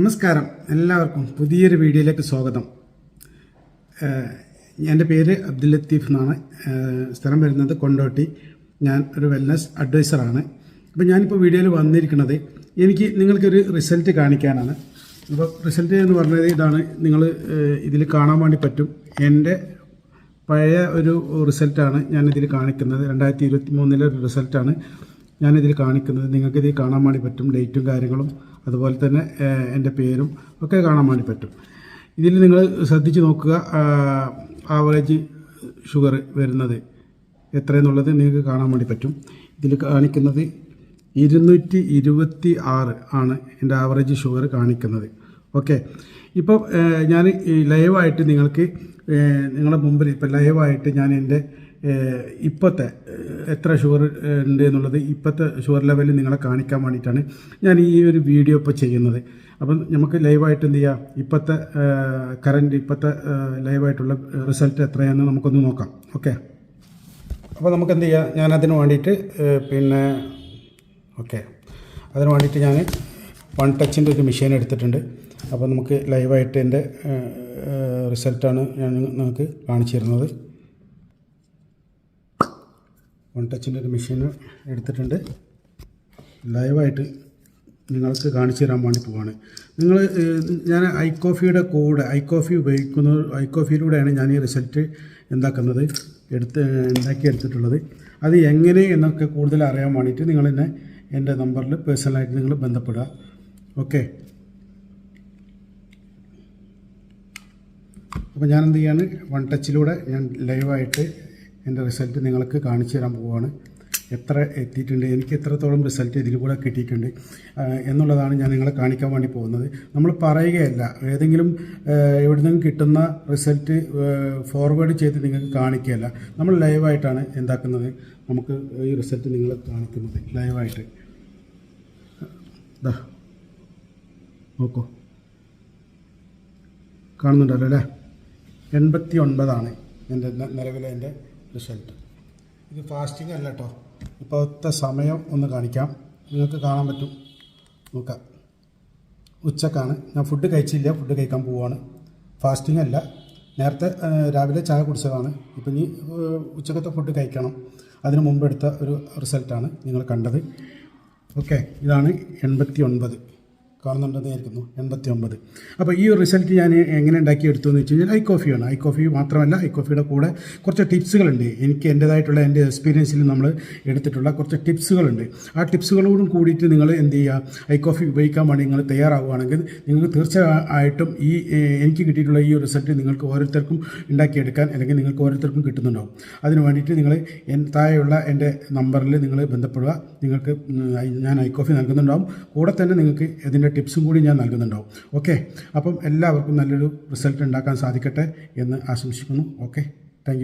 നമസ്കാരം. എല്ലാവർക്കും പുതിയൊരു വീഡിയോയിലേക്ക് സ്വാഗതം. എന്റെ പേര് അബ്ദുൽ ലത്തീഫ് എന്നാണ്. സ്ഥലം വരുന്നത് കൊണ്ടോട്ടി. ഞാൻ ഒരു വെൽനസ് അഡ്വൈസറാണ് അപ്പോൾ ഞാനിപ്പോൾ വീഡിയോയിൽ വന്നിരിക്കുന്നത് എനിക്ക് നിങ്ങൾക്കൊരു റിസൾട്ട് കാണിക്കാനാണ്. അപ്പോൾ റിസൾട്ട് എന്ന് പറഞ്ഞത് ഇതാണ്. നിങ്ങൾ ഇതിൽ കാണാൻ വേണ്ടി പറ്റും. എന്റെ പഴയ ഒരു റിസൾട്ടാണ് ഞാനിതിൽ കാണിക്കുന്നത്. രണ്ടായിരത്തി ഇരുപത്തി മൂന്നിലെ ഒരു റിസൾട്ടാണ് ഞാനിതിൽ കാണിക്കുന്നത് നിങ്ങൾക്കിതിൽ കാണാൻ വേണ്ടി പറ്റും ഡേറ്റും കാര്യങ്ങളും അതുപോലെ തന്നെ എന്റെ പേരും ഒക്കെ കാണാൻ വേണ്ടി പറ്റും. ഇതിൽ നിങ്ങൾ ശ്രദ്ധിച്ച് നോക്കുക ആവറേജ് ഷുഗർ വരുന്നത് എത്രയെന്നുള്ളത് നിങ്ങൾക്ക് കാണാൻ വേണ്ടി പറ്റും. ഇതിൽ കാണിക്കുന്നത് ഇരുന്നൂറ്റി ഇരുപത്തി ആറ് ആണ് എന്റെ ആവറേജ് ഷുഗർ കാണിക്കുന്നത്. ഓക്കെ. ഇപ്പോൾ ഞാൻ ലൈവായിട്ട് നിങ്ങൾക്ക് നിങ്ങളുടെ മുമ്പിൽ ഇപ്പോൾ ലൈവായിട്ട് ഞാൻ എന്റെ ഇപ്പോഴത്തെ എത്ര ഷുഗർ ഉണ്ട് എന്നുള്ളത് ഇപ്പോഴത്തെ ഷുഗർ ലെവൽ നിങ്ങളെ കാണിക്കാൻ വേണ്ടിയിട്ടാണ് ഞാൻ ഈ ഒരു വീഡിയോ ഇപ്പോൾ ചെയ്യുന്നത്. അപ്പം നമുക്ക് ലൈവായിട്ട് എന്ത് ചെയ്യാം? ഇപ്പോഴത്തെ കറന്റ് ഇപ്പോഴത്തെ ലൈവായിട്ടുള്ള റിസൾട്ട് എത്രയാണെന്ന് നമുക്കൊന്ന് നോക്കാം. ഓക്കെ അപ്പോൾ നമുക്ക് എന്ത് ചെയ്യാം? ഞാൻ അതിന് വേണ്ടിയിട്ട് പിന്നെ ഓക്കെ അതിന് വേണ്ടിയിട്ട് ഞാൻ വൺ ടച്ചിന്റെ ഒരു മെഷീൻ എടുത്തിട്ടുണ്ട്. അപ്പോൾ നമുക്ക് ലൈവായിട്ട് എന്റെ റിസൾട്ടാണ് ഞാൻ നിങ്ങൾക്ക് കാണിച്ചു തരുന്നത്. വൺ ടച്ചിന്റെ ഒരു മെഷീൻ എടുത്തിട്ടുണ്ട്. ലൈവായിട്ട് നിങ്ങൾക്ക് കാണിച്ചു തരാൻ വേണ്ടി പോവാണ്. നിങ്ങൾ ഞാൻ ഐ കോഫിയുടെ കൂടെ ഐ കോഫി ഉപയോഗിക്കുന്ന ഐ കോഫിയിലൂടെയാണ് ഞാൻ ഈ റിസൾട്ട് എന്താക്കുന്നത് എടുത്ത് ഉണ്ടാക്കി എടുത്തിട്ടുള്ളത്. അത് എങ്ങനെ എന്നൊക്കെ കൂടുതൽ അറിയാൻ വേണ്ടിയിട്ട് നിങ്ങൾ എന്നെ എന്റെ നമ്പറിൽ പേഴ്സണലായിട്ട് നിങ്ങൾ ബന്ധപ്പെടുക. ഓക്കെ അപ്പോൾ ഞാൻ എന്ത് ചെയ്യാണ് വൺ ടച്ചിലൂടെ ഞാൻ ലൈവായിട്ട് എന്റെ റിസൾട്ട് നിങ്ങൾക്ക് കാണിച്ചു തരാൻ പോവുകയാണ്. എത്ര എത്തിയിട്ടുണ്ട് എനിക്ക് എത്രത്തോളം റിസൾട്ട് ഇതിൽ കൂടെ കിട്ടിയിട്ടുണ്ട് എന്നുള്ളതാണ് ഞാൻ നിങ്ങളെ കാണിക്കാൻ വേണ്ടി പോകുന്നത്. നമ്മൾ പറയുകയല്ല ഏതെങ്കിലും എവിടെ നിന്നും കിട്ടുന്ന റിസൾട്ട് ഫോർവേഡ് ചെയ്ത് നിങ്ങൾക്ക് കാണിക്കുകയല്ല. നമ്മൾ ലൈവായിട്ടാണ് എന്താക്കുന്നത് നമുക്ക് ഈ റിസൾട്ട് നിങ്ങളെ കാണിക്കുന്നത് ലൈവായിട്ട്. ദാ നോക്കോ. കാണുന്നുണ്ടല്ലോ അല്ലേ? എൺപത്തി ഒൻപതാണ് എന്റെ നിലവിലെ എന്റെ റിസൾട്ട്. ഇത് ഫാസ്റ്റിംഗ് അല്ല കേട്ടോ ഇപ്പോഴത്തെ സമയം ഒന്ന് കാണിക്കാം. നിങ്ങൾക്ക് കാണാൻ പറ്റും. നോക്കാം. ഉച്ചക്കാണ്. ഞാൻ ഫുഡ് കഴിച്ചില്ല. ഫുഡ് കഴിക്കാൻ പോവുകയാണ് ഫാസ്റ്റിംഗ് അല്ല. നേരത്തെ രാവിലെ ചായ കുടിച്ചതാണ്. ഇപ്പം ഇനി ഉച്ചക്കത്തെ ഫുഡ് കഴിക്കണം. അതിന് മുമ്പ് എടുത്ത ഒരു റിസൾട്ടാണ് നിങ്ങൾ കണ്ടത്. ഓക്കെ. ഇതാണ് എൺപത്തി ഒൻപത് കാണുന്നുണ്ടെന്ന് വിചാരിക്കുന്നു എൺപത്തി ഒമ്പത് അപ്പോൾ ഈ ഒരു റിസൾട്ട് ഞാൻ എങ്ങനെ ഉണ്ടാക്കി എടുത്തു എന്ന് വെച്ച് കഴിഞ്ഞാൽ ഐ കോഫിയാണ് ഐ കോഫി മാത്രമല്ല ഐ കോഫിയുടെ കൂടെ കുറച്ച് ടിപ്സുകളുണ്ട്. എനിക്ക് എന്റേതായിട്ടുള്ള എന്റെ എക്സ്പീരിയൻസിൽ നമ്മൾ എടുത്തിട്ടുള്ള കുറച്ച് ടിപ്സുകളുണ്ട്. ആ ടിപ്സുകളോടും കൂടിയിട്ട് നിങ്ങൾ എന്ത് ചെയ്യുക ഐ കോഫി ഉപയോഗിക്കാൻ വേണ്ടി നിങ്ങൾ തയ്യാറാവുകയാണെങ്കിൽ നിങ്ങൾക്ക് തീർച്ചയായിട്ടും ഈ എനിക്ക് കിട്ടിയിട്ടുള്ള ഈ റിസൾട്ട് നിങ്ങൾക്ക് ഓരോരുത്തർക്കും ഉണ്ടാക്കിയെടുക്കാൻ അല്ലെങ്കിൽ നിങ്ങൾക്ക് ഓരോരുത്തർക്കും കിട്ടുന്നുണ്ടാവും. അതിന് വേണ്ടിയിട്ട് നിങ്ങൾ താഴെയുള്ള എന്റെ നമ്പറിൽ നിങ്ങൾ ബന്ധപ്പെടുക. നിങ്ങൾക്ക് ഞാൻ ഐ കോഫി നൽകുന്നുണ്ടാവും. കൂടെ തന്നെ നിങ്ങൾക്ക് ഇതിന്റെ ടിപ്സും കൂടി ഞാൻ നൽകുന്നുണ്ടാവും. ഓക്കെ അപ്പം എല്ലാവർക്കും നല്ലൊരു റിസൾട്ട് ഉണ്ടാക്കാൻ സാധിക്കട്ടെ എന്ന് ആശംസിക്കുന്നു. Okay thank